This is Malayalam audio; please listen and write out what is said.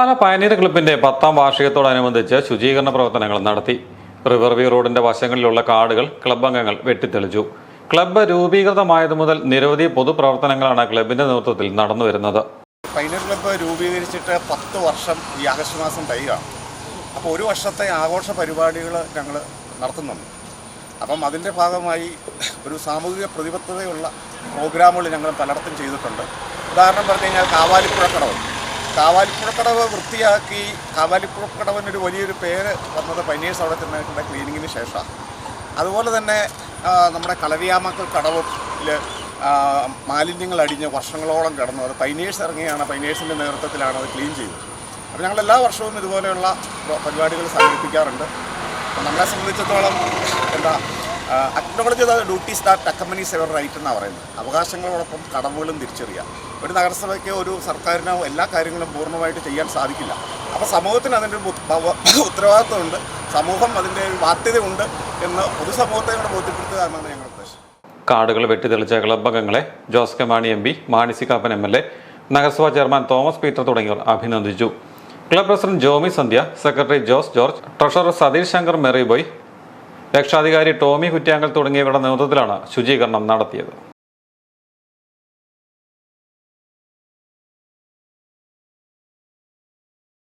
മേൽപ്പാല പയനീർ ക്ലബിന്റെ പത്താം വാർഷികത്തോടനുബന്ധിച്ച് ശുചീകരണ പ്രവർത്തനങ്ങൾ നടത്തി. റിവർവ്യൂ റോഡിന്റെ വശങ്ങളിലുള്ള കാടുകൾ ക്ലബ് അംഗങ്ങൾ വെട്ടിത്തെളിച്ചു. ക്ലബ് രൂപീകൃതമായതു മുതൽ നിരവധി പൊതുപ്രവർത്തനങ്ങളാണ് ക്ലബിന്റെ നേതൃത്വത്തിൽ നടന്നുവരുന്നത്. പൈനർ ക്ലബ്ബ് രൂപീകരിച്ചിട്ട് പത്ത് വർഷം ഈ ആഗസ്റ്റ് മാസം കഴിയുകയാണ് അപ്പോൾ ഒരു വർഷത്തെ ആഘോഷ പരിപാടികൾ ഞങ്ങൾ നടത്തുന്നുണ്ട്. അപ്പം അതിന്റെ ഭാഗമായി ഒരു സാമൂഹിക പ്രതിബദ്ധതയുള്ള പ്രോഗ്രാമുകൾ ഞങ്ങൾ പലയിടത്തും ചെയ്തിട്ടുണ്ട്. ഉദാഹരണം പറഞ്ഞു കഴിഞ്ഞാൽ കാവാലിപ്പുഴക്കടവ്. കാവാലിപ്പുഴക്കടവ് വൃത്തിയാക്കി കാവാലിപ്പുഴക്കടവിനൊരു വലിയൊരു പേര് വന്നത് പനീഴ്സ് അവിടെ ചെന്നിട്ടുണ്ട് ക്ലീനിങ്ങിന് ശേഷമാണ്. അതുപോലെ തന്നെ നമ്മുടെ കളരിയാമക്കൽ കടവിൽ മാലിന്യങ്ങൾ അടിഞ്ഞ് വർഷങ്ങളോളം കിടന്നു. അത് പൈനേഴ്സ് ഇറങ്ങിയാണ് പൈനേഴ്സിന്റെ നേതൃത്വത്തിലാണ് അത് ക്ലീൻ ചെയ്തത്. അപ്പോൾ ഞങ്ങൾ എല്ലാ വർഷവും ഇതുപോലെയുള്ള പരിപാടികൾ സംഘടിപ്പിക്കാറുണ്ട്. നമ്മളെ സംബന്ധിച്ചിടത്തോളം എന്താ acknowledge the duties that accompanies ever right എന്നാണ് പറയുന്നത്. അവകാശങ്ങളോടൊപ്പം കടമകളും തിരിച്ചറിയുക. ഒരു നഗരസഭയ്ക്ക് ഒരു സർക്കാരിനോ എല്ലാ കാര്യങ്ങളും പൂർണമായിട്ട് ചെയ്യാൻ സാധിക്കില്ല. അപ്പോൾ സമൂഹത്തിന് അതിന്റെ ഉത്തരവാദിത്വമുണ്ട്. സമൂഹം അതിന്റെ ബാധ്യതയുണ്ട് എന്ന് പൊതുസമൂഹത്തെ കൂടെ ബോധ്യപ്പെടുത്തുക എന്നാണ് ഞങ്ങളുടെ ഉദ്ദേശം. കാടുകൾ വെട്ടിത്തെളിച്ച ക്ലബ് അംഗങ്ങളെ Jose K Mani M P Mani Kappan M L A നഗരസഭാ ചെയർമാൻ തോമസ് പീറ്റർ തുടങ്ങിയവർ അഭിനന്ദിച്ചു. Club president Jomy Sandhya secretary Jose George treasurer Satheesh Shankar Meriboy രക്ഷാധികാരി ടോമി കുറ്റ്യാങ്കൽ തുടങ്ങിയവരുടെ നേതൃത്വത്തിലാണ് ശുചീകരണം നടത്തിയത്